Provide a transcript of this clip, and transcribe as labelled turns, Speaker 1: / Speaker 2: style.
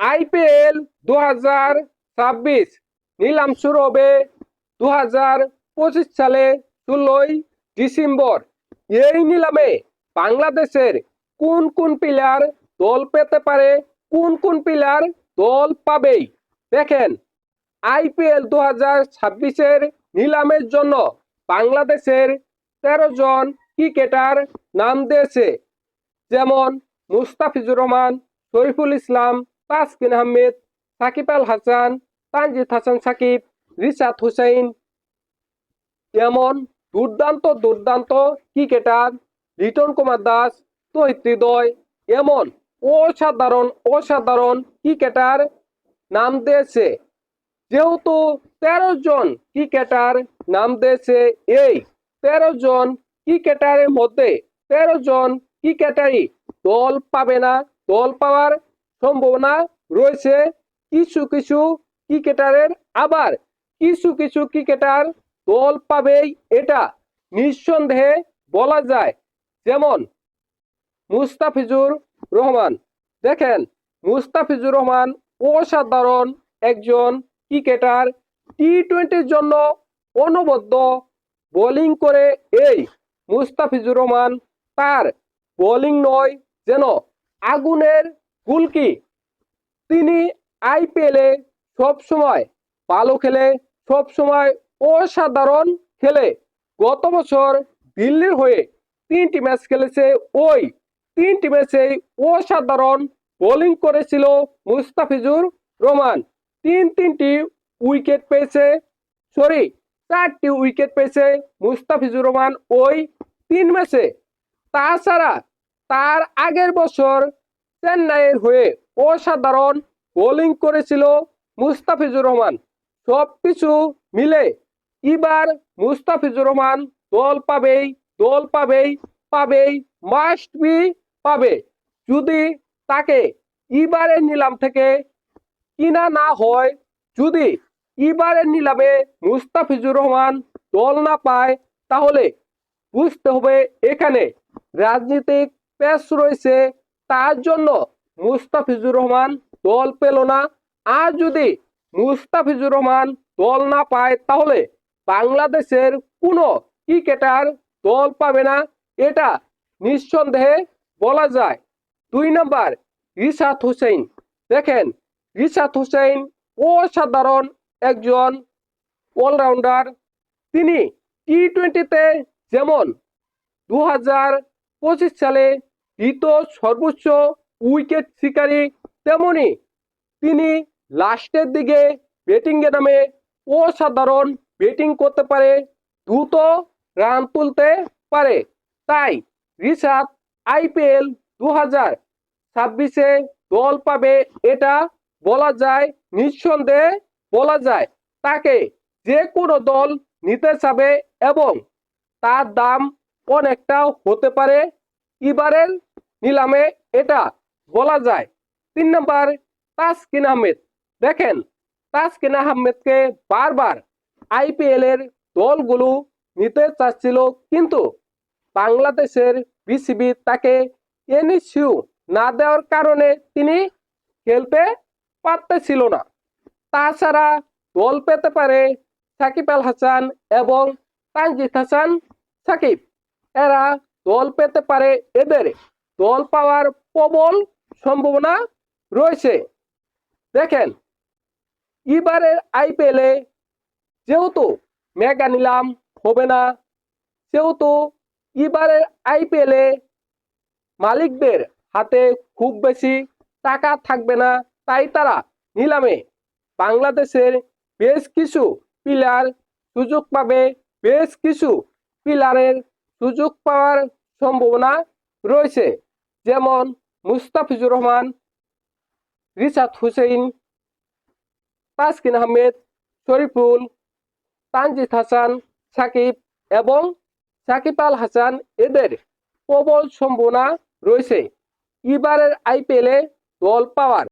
Speaker 1: IPL দু হাজার ছাব্বিশ। নিলাম শুরু হবে দু হাজার পঁচিশ সালে ষোলোই ডিসেম্বর। এই নিলামে বাংলাদেশের কোন কোন প্লেয়ার দল পেতে পারে, কোন কোন প্লেয়ার দল পাবেই? দেখেন, আইপিএল দু হাজার ছাব্বিশের নিলামের জন্য বাংলাদেশের তেরো জন ক্রিকেটার নাম দিয়েছে। যেমন মুস্তাফিজুর রহমান, শরীফুল ইসলাম তাসকিন আহমেদ সাকিব আল হাসান, তানজিদ হাসান সাকিব, রিশাদ হুসাইন। এমন দুর্দান্ত দুর্দান্ত ক্রিকেটার লিটন কুমার দাস, তহিদ এমন অসাধারণ অসাধারণ ক্রিকেটার নাম দিয়েছে। যেহেতু তেরো জন ক্রিকেটার নাম দিয়েছে, এই তেরো জন ক্রিকেটারের মধ্যে তেরো জন ক্রিকেটারই দল পাবে না। দল পাওয়ার সম্ভাবনা রয়েছে কিছু কিছু ক্রিকেটারের আবার কিছু কিছু ক্রিকেটার দল পাবেই এটা। নিঃসন্দেহে বলা যায়, যেমন মুস্তাফিজুর রহমান। দেখেন, মুস্তাফিজুর রহমান অসাধারণ একজন ক্রিকেটার। টি টোয়েন্টির জন্য অনবদ্য বোলিং করে এই মুস্তাফিজুর রহমান। তার বোলিং নয় যেন আগুনের গুলকি তিনি আইপিএলে সব সময় ভালো খেলে, সব সময় অসাধারণ খেলে। গত বছর দিল্লির হয়ে তিনটি ম্যাচ খেলেছে ওই তিনটি ম্যাচেই অসাধারণ বোলিং করেছিল মুস্তাফিজুর রহমান। তিন তিনটি উইকেট পেয়েছে, সরি, চারটি উইকেট পেয়েছে মুস্তাফিজুর রহমান ওই তিন ম্যাচে। তাছাড়া তার আগের বছর চেন্নাইয়ের হয়ে অসাধারণ বোলিং করেছিল মুস্তাফিজুর রহমান। সব কিছু মিলে এবার মুস্তাফিজুর রহমান দল পাবেই দল পাবেই পাবেই মাস্ট বি পাবে। যদি তাকে এবারের নিলাম থেকে কিনা না হয়, যদি এবারের নিলামে মুস্তাফিজুর রহমান দল না পায়, তাহলে বুঝতে হবে এখানে রাজনীতিক পেশ রয়েছে তার জন্য মুস্তাফিজুর রহমান দল পেল না। আর যদি মুস্তাফিজুর রহমান দল না পায়, তাহলে বাংলাদেশের কোনো ক্রিকেটার দল পাবে না। এটা নিঃসন্দেহে বলা যায়। দুই নম্বর, রিশাদ হুসেন। দেখেন, রিশাদ হুসেন অসাধারণ একজন অলরাউন্ডার। তিনি টি টোয়েন্টিতে যেমন দু হাজার পঁচিশ সালে দ্বিতীয় সর্বোচ্চ উইকেট শিকারী তেমনি তিনি লাস্টের দিকে ব্যাটিংয়ে নামে অসাধারণ ব্যাটিং করতে পারে, দ্রুত রান তুলতে পারে। তাই রিশাদ আইপিএল দু হাজার ছাব্বিশে দল পাবে এটা বলা যায়, নিঃসন্দেহে বলা যায়। তাকে যে কোনো দল নিতে চাবে এবং তার দাম অনেকটা হতে পারে। এবারের নিলামে এটা বলা যায়। তিন নম্বর, তাসকিন আহমেদ। দেখেন, তাসকিন আহমেদকে বারবার আইপিএল এর দলগুলো নিতে চাচ্ছিল, কিন্তু বাংলাদেশের বিসিবি তাকে এনইসিউ না দেওয়ার কারণে তিনি খেলতে পারতেছিল না। তাছাড়া দল পেতে পারে সাকিব আল হাসান এবং তানজিদ হাসান সাকিব। এরা দল পেতে পারে এদের। দল পাওয়ার প্রবল সম্ভাবনা রয়েছে। দেখেন, এবারের আইপিএলে যেহেতু মেগা নিলাম হবে না, সেহেতু এবারের আইপিএলে মালিকদের হাতে খুব বেশি টাকা থাকবে না, তাই তারা নিলামে বাংলাদেশের বেশ কিছু পিলার সুযোগ পাবে, বেশ কিছু প্লেয়ারের সুযোগ পাওয়ার সম্ভাবনা রয়েছে। যেমন মুস্তাফিজুর রহমান, রিশাদ হুসেইন, তাসকিন আহমেদ, শরীফুল, তানজিদ হাসান, সাকিব এবং সাকিব আল হাসান এদের প্রবল সম্ভাবনা রয়েছে। এবারের আইপিএলে দল পাওয়ার